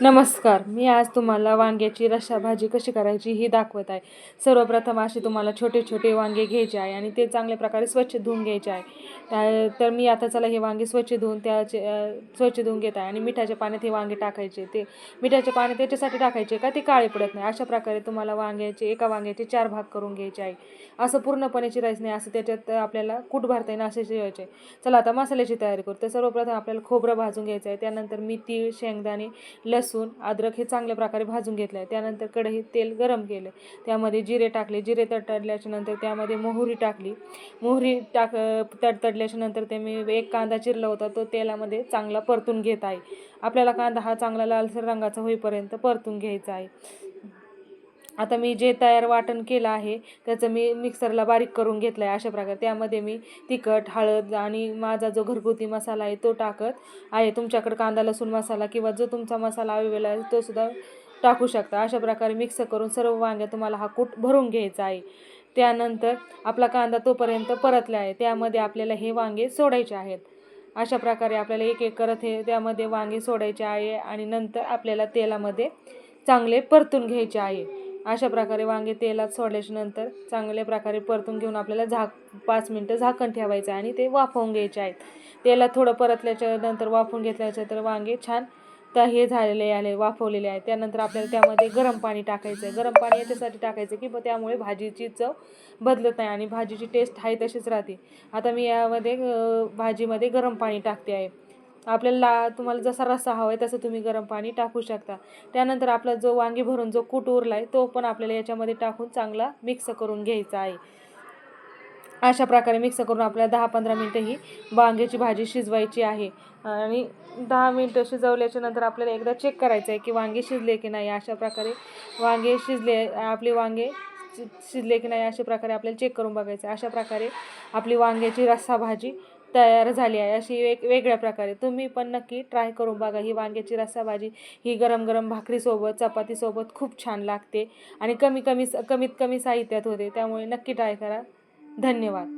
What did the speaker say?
नमस्कार मी आज तुम्हाला वांग्याची रस्सा भाजी कशी करायची ही दाखवत आहे. सर्वप्रथम असे तुम्हाला छोटे छोटे वांगे घ्यायचे आहे आणि ते चांगल्या प्रकारे स्वच्छ धुवून घ्यायचे आहे. त्या तर मी आता चला हे वांगे स्वच्छ धुवून त्याचे स्वच्छ धुवून घेत आहे आणि मिठाच्या पाण्यात हे वांगे टाकायचे. ते मिठाच्या पाण्यात त्याच्यासाठी टाकायचे का ते काळे पडत नाही. अशा प्रकारे तुम्हाला वांग्याचे एका वांग्याचे चार भाग करून घ्यायचे आहे. असं पूर्णपणे चिरायचं नाही असं त्याच्यात आपल्याला कूट भरता येईल असे चिरायचे चला आता मसाल्याची तयारी करू. तर सर्वप्रथम आपल्याला खोबरं भाजून घ्यायचं आहे. त्यानंतर मी तीळ शेंगदाणे लसूण अद्रक हे चांगल्या प्रकारे भाजून घेतलं आहे त्यानंतर कढईत तेल गरम केलं त्यामध्ये जिरे टाकले. जिरे तडतडल्याच्या नंतर त्यामध्ये मोहरी टाकली. मोहरी टाक तडतडल्याच्या नंतर ते मी एक कांदा चिरला होता. तो तेलामध्ये चांगला परतून घेत आहे. आपल्याला कांदा हा चांगला लालसर रंगाचा होईपर्यंत परतून घ्यायचा आहे. आता मी जे तयार वाटण केलं आहे त्याचं मी मिक्सरला बारीक करून घेतलं आहे अशा प्रकारे. त्यामध्ये मी तिखट हळद आणि माझा जो घरगुती मसाला आहे तो टाकत आहे. तुमच्याकडे कांदा लसूण मसाला किंवा जो तुमचा मसाला अवेलेबल आहे तो सुद्धा टाकू शकता. अशा प्रकारे मिक्स करून सर्व वांग्या तुम्हाला हा कूट भरून घ्यायचा आहे. त्यानंतर आपला कांदा तोपर्यंत परतला आहे. त्यामध्ये आपल्याला हे वांगे सोडायचे आहेत. अशा प्रकारे आपल्याला एक एक करत हे त्यामध्ये वांगे सोडायचे आहे आणि नंतर आपल्याला तेलामध्ये चांगले परतून घ्यायचे आहे. अशा प्रकारे वांगे तेलात सोडल्याच्या नंतर चांगल्या प्रकारे परतून घेऊन आपल्याला झाक पाच मिनटं झाकण ठेवायचं आहे आणि ते वाफवून घ्यायचे आहेत. तेलात थोडं परतल्याच्या नंतर वाफवून घेतल्याच्या तर वांगे छान तर हे झालेले आले वाफवलेले आहे. त्यानंतर आपल्याला त्यामध्ये गरम पाणी टाकायचं आहे. गरम पाणी याच्यासाठी टाकायचं की ब त्यामुळे भाजीची चव बदलत नाही आणि भाजीची टेस्ट आहे तशीच राहते. आता मी यामध्ये भाजीमध्ये गरम पाणी टाकते आहे. आपल्याला तुम्हाला जसा रस्सा हवा आहे तसं तुम्ही गरम पाणी टाकू शकता. त्यानंतर आपला जो वांगी भरून जो कूट उरला आहे तो पण आपल्याला याच्यामध्ये टाकून चांगला मिक्स करून घ्यायचा आहे. अशा प्रकारे मिक्स करून आपल्याला दहा पंधरा मिनटं ही वांग्याची भाजी शिजवायची आहे. आणि दहा मिनटं शिजवल्याच्या नंतर आपल्याला एकदा चेक करायचं आहे की वांगे शिजले की नाही. अशा प्रकारे वांगे शिजले आपले वांगे शि- शिजले की नाही अशा प्रकारे आपल्याला चेक करून बघायचं आहे अशा प्रकारे आपली वांग्याची रस्सा भाजी तयार झाली आहे अशी वेग वेगळ्या प्रकारे. तुम्ही पण नक्की ट्राय करून बघा. ही वांग्याची रस्साभाजी ही गरम गरम भाकरीसोबत चपातीसोबत खूप छान लागते. आणि कमी कमी कमीत कमी साहित्यात होते. त्यामुळे नक्की ट्राय करा. धन्यवाद.